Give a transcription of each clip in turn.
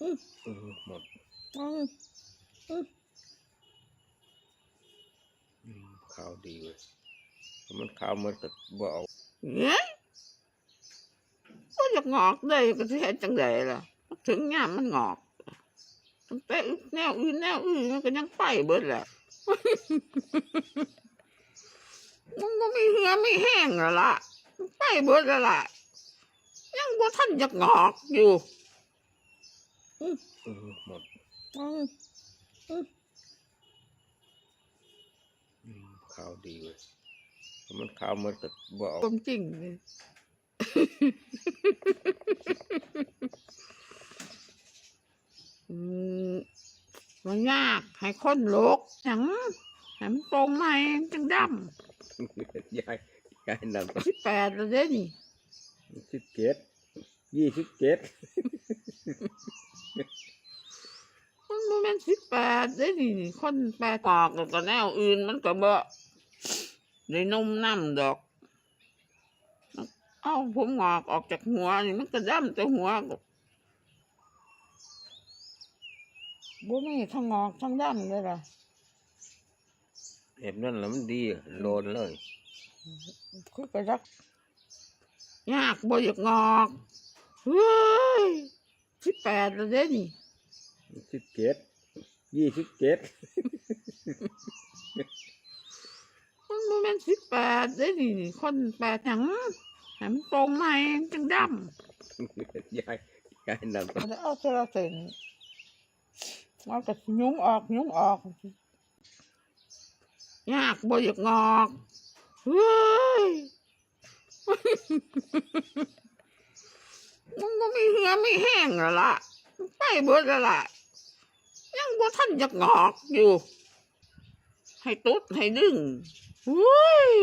อืมหมดอืมอืมข้าวดีเว้ยถ้ามันข้าวมันก็บ่เอาเนี่ยก็อยากงอกได้ก็สิเฮ็ดจังไดล่ะ ถึงยามมันงอกแต่แนวอื่นแนวอื่นมันก็ยังไปเบิดแหละมันบ่มีเหือไม่แห้งแล้วล่ะไปเบิดแล้วล่ะยังบ่ทันอยากงอกอยู่ หมดอืมอืมข้าวดีเว้ยถ้ามันข้าวมันก็บ่เอาความจริงเลยอืมมันยากให้คนโลกหยังให้มันตรงไหมจังดยายยายนั่นำสิบแปดแล้วเด้นี่สิบเจ็ดยี่สิบเจ็ด มันบ่แมันสิบแปดเด้นี่คนแปดปอกแล้วก็แนวอื่นมันก็บ่ได้นมน้ำดอก เอาผมงอกออกจากหัวนี่มันก็ดำแต่หัวก็บ่มีทั้งงอกทั้งดำเลยล่ะเห็นนั่นแล้วมันดีอะโลนเลยคือกระดักยากบ่อยากงอกเฮ้ย สิบแปดแล้วเด้นี่สิบเจ็ดยี่สิบเจ็ดมันบ่แมันสิบแปดเด้นี่คนแปดหยังให้มันตรงไหมจังดยายยายนั่นำแล้วเอาเสลาเส้นเอากระยุงออกยุงออกยากบ่อยากงอกเฮ้ย มันบ่มีเหือไม่แห้งแล้วล่ะมันไปเบิดแล้วล่ะ ยังบ่าทันอยากงอกอยู่ ให้ตุ๊ดให้ดึงเฮ้ย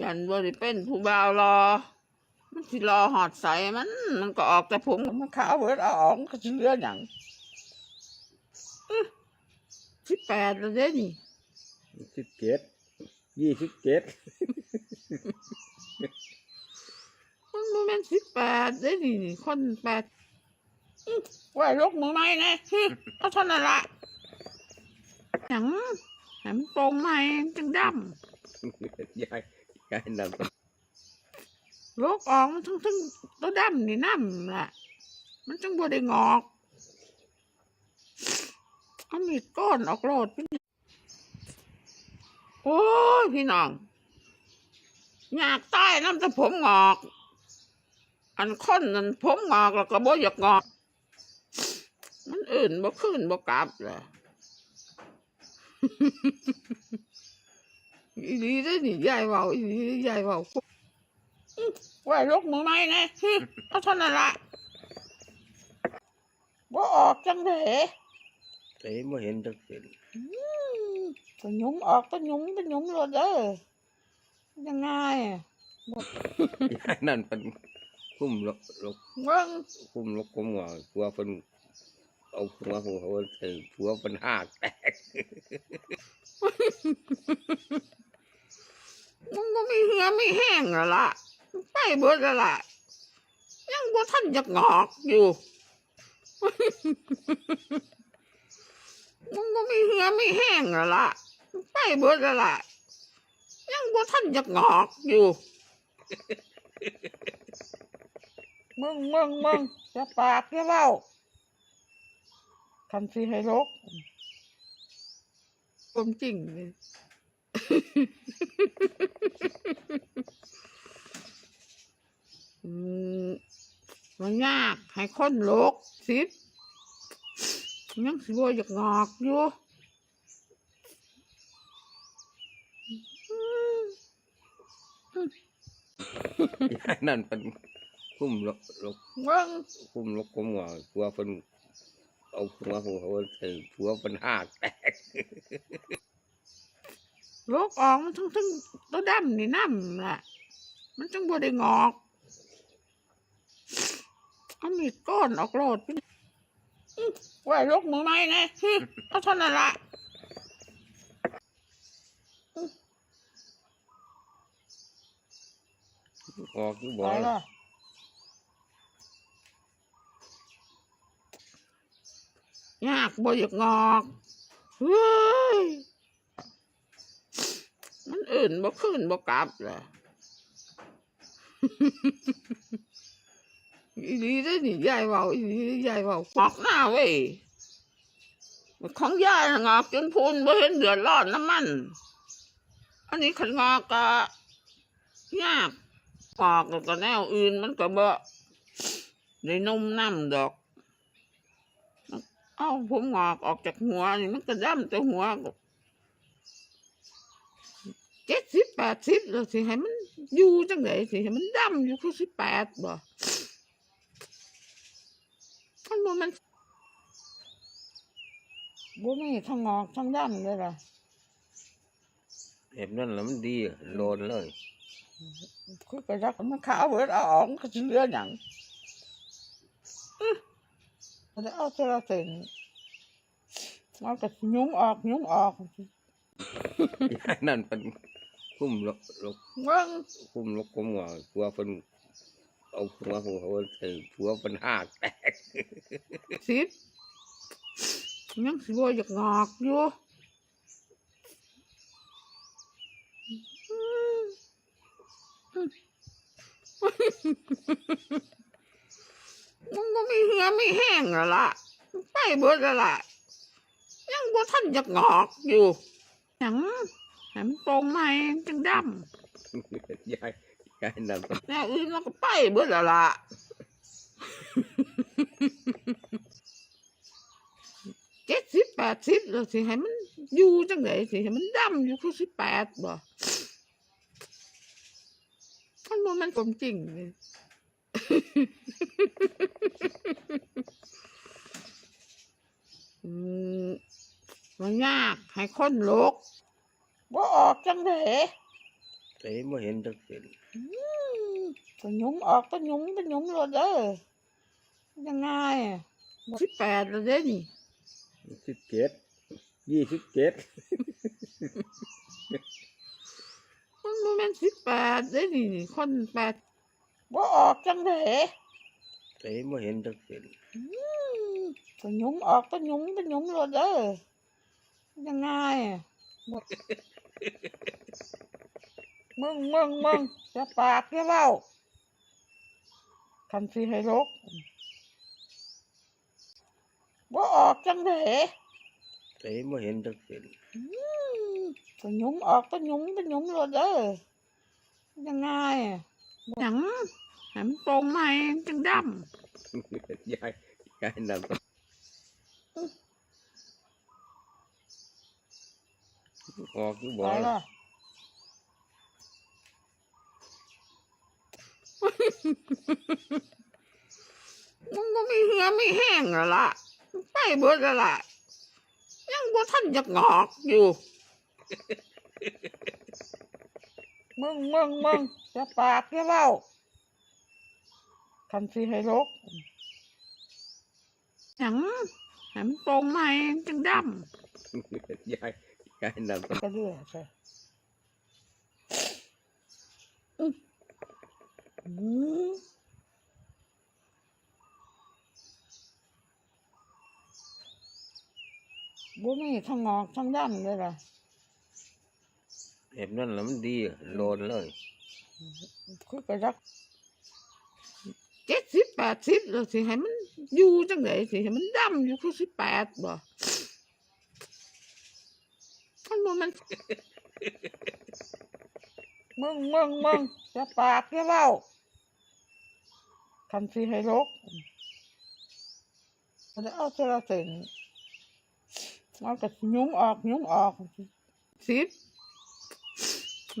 ยันบ่ได้เป็นผู้บ่าวรอ มันสิรอหอดใส่มัน มันก็ออกแต่ผมมันขาวเบิดอาออกมันก็สิเลือหยังสิบแปดแล้วเด้นี่สิบเจ็ดยี่สิบเจ็ด มันบ่แมันสิบแปดเด้นี่คนแปดอื้อไหวลกมือไม้นะฮึเอาเท่านั้นละหยังให้มันตรงไหมจังดยายยายนั่นำลกออกมันทั้งทั้งตัวดำนี่น้ำล่ะ มันจังบ่ได้งอกเอามีดก้อนออกโลดพี่โอ้ยพี่น้องอยากตายน้ำแต่ผมงอก อันคนนั้นผมงอกแล้วก็บ่อยากงอก มันอื่นบ่ขึ้นบ่กลับเลยอีหลีได้อนี่ยายเว้าอีหลียายเว้าอื้อไหวลกมือไม้นะฮึเอาเท่านั้นละบ่ออกจังเลยแต่ไม่เห็นจักเส้นก็ยุงออกก็ยุงก็ยุงเลยเด้อยังไงอะยายนั่นเป็น คุ้มลกลกเบิ่งคุ้มลกคุ้มหัวหัวเป็นเอาหัวหัวเขาใส่หัวเป็นหากแตกมันบ่มีเหือไม่แห้งแล้วล่ะไปเบิดแล้วล่ะยังบ่ทันอยากงอกอยู่มันบ่มีเหือไม่แห้งแล้วล่ะไปเบิดแล้วล่ะยังบ่ทันอยากงอกอยู่ มึงมึงมึงจะปากจะเว้าคันสิให้ลกความจริงเลยมันยากให้คนลกสิยังสิบ่อยากงอกอยู่อืมยายนั่นเป็น คุ้มลกลกเบิ่งคุ้มลกคุ้มหัวหัวเป็นเอาหัวหัวเขาใส่หัวเป็นหากแตกลกออกมันทั้งทั้งตัวดำนี่น้ำล่ะ มันจังบ่ได้งอกเอามีดก้อนออกโลดไปอื้อไหวลกมือไม้นะฮึเอาเท่านั้นละออกอยู่บ่ไป ล่ะ ละ ยากบ่อยากงอกเฮ้ยมันอื่นบ่ขึ้นบ่กลับล่ะอีนี้ได้อนี่ยายเบาอีนี้ยายเบาออกหน้าเว้ยของยายน่ะงอกจนพูนบ่เห็นเดือดร้อนน้ำมัน อันนี้ขันงอกก็ยากปอกก็แนวอื่นมันก็บ่ได้นมน้ำดอก เอาผมงอกออกจากหัวนี่มันก็ดำแต่หัวก็เจ็ดสิบแปดสิบแล้วสิให้มันอยู่จังไดสิให้มันดำอยู่คือสิบแปดบ่มันบ่มันบ่มีทั้งงอกทั้งดำเลยล่ะแบบนั้นแล้วมันดีโลนเลย คือกระยักมันขาวเบิดเอาออกมันก็สิเหลือหยังอื้อ แล้วเอาเทละเส้นเอาก็สิยุ้งออกยุ้งออกยายนั่นเป็นคุ้มลกลกเบิ่งคุ้มลกคุ้มหัวกลัวเป็นเอาหัวของเขาใส่หัวเป็นหักแตกสิบยังสิบ่อยากงอกอยู่อืมอืมมันบ่มีเหือ ไม่แห้งแล้วล่ะไปเบิดแล้วล่ะ ยังบ่ทันอยากงอกอยู่หยังให้มันตรงไหมจังดำยายยายนั่นเป็นแนวอื่นเราก็ไปเบิดแล้วล่ะ เจ็ดสิบแปดสิบแล้วสิให้มันอยู่จังไดสิให้มันดำอยู่คือสิบแปดบ่มันบ่แมันความจริงเลยอื มมันยากให้คนลกบ่ออกจังไดแต่ไม่เห็นจักเส้นอืมก็ยุงออกก็ยุงก็ยุงรถเด้อยังไงสิบแปดแล้วเด้นี่สิบเจ็ดยี่สิบเจ็ดมันบ่แมันสิบแปดเด้นี่คนแปด บ่ออกจังไดแต่ไม่เห็นจักเส้นอืมก็ยุงออกก็ยุงก็ยุงรถเด้อยังไงบ่มึงมึงมึงจะปากจะเว้าคันสิให้ลกบ่ออกจังไดแต่ไม่เห็นจักเส้นอืมก็ยุงออกก็ยุงก็ยุงรถเด้อยังไงหยัง ให้มันตรงไหมจังดยายยายนั่นเป็นออกอยู่ำบ่ไปอยละมันบ่มีเหือไม่แห้งแล้วล่ะไปเบิดแล้วล่ะยังบ่ทันอยากงอกอยู่มึงมึงมึงจะปากจะเว้า คันสิให้ลกหยังให้มันตรงไหมจังดำยายยายนั่นเป็นก็เรื่อยไปอืมอืมบ่มีทั้งงอกทั้งดำเลยล่ะแบบนั้นแล้วมันดีโลนเลย คือกระยักเจ็ ดสิบแปดสิบแล้วสิให้มันอยู่จังไดสิให้มันดำอยู่คือสิบแปดบ่มันบ่มันมึงมึงมึงจะปากจะเว้าคันสิให้ลกแล้วเอาเทละเส้นเอาก็สิยุงออกยุงออกสิบ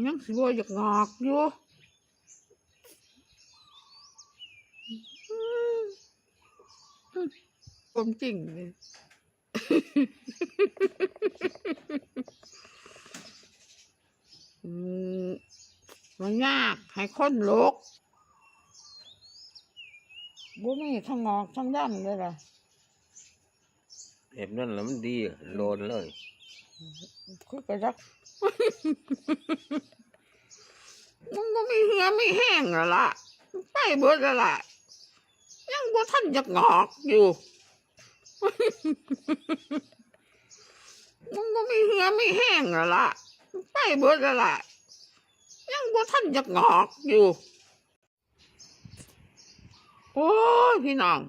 ยังสิบ่อยากงอกอยู่ อืม อืมความจริงเลยอืมมันยากให้คนลกบ่มีทั้งงอกทั้งดำเลยล่ะแบบนั้นแล้วมันดีโลนเลยคือกระยักมันบ่มีเหือไม่แห้งแล้วล่ะไปเบิดแล้วล่ะ ยังบ่ท่านจะงอกอยู่มันบ่มีเหือไม่แห้งแล้วล่ะไปเบิดแล้วล่ะยังบ่ท่านจะงอกอยู่ โอ้ยพี่น้อง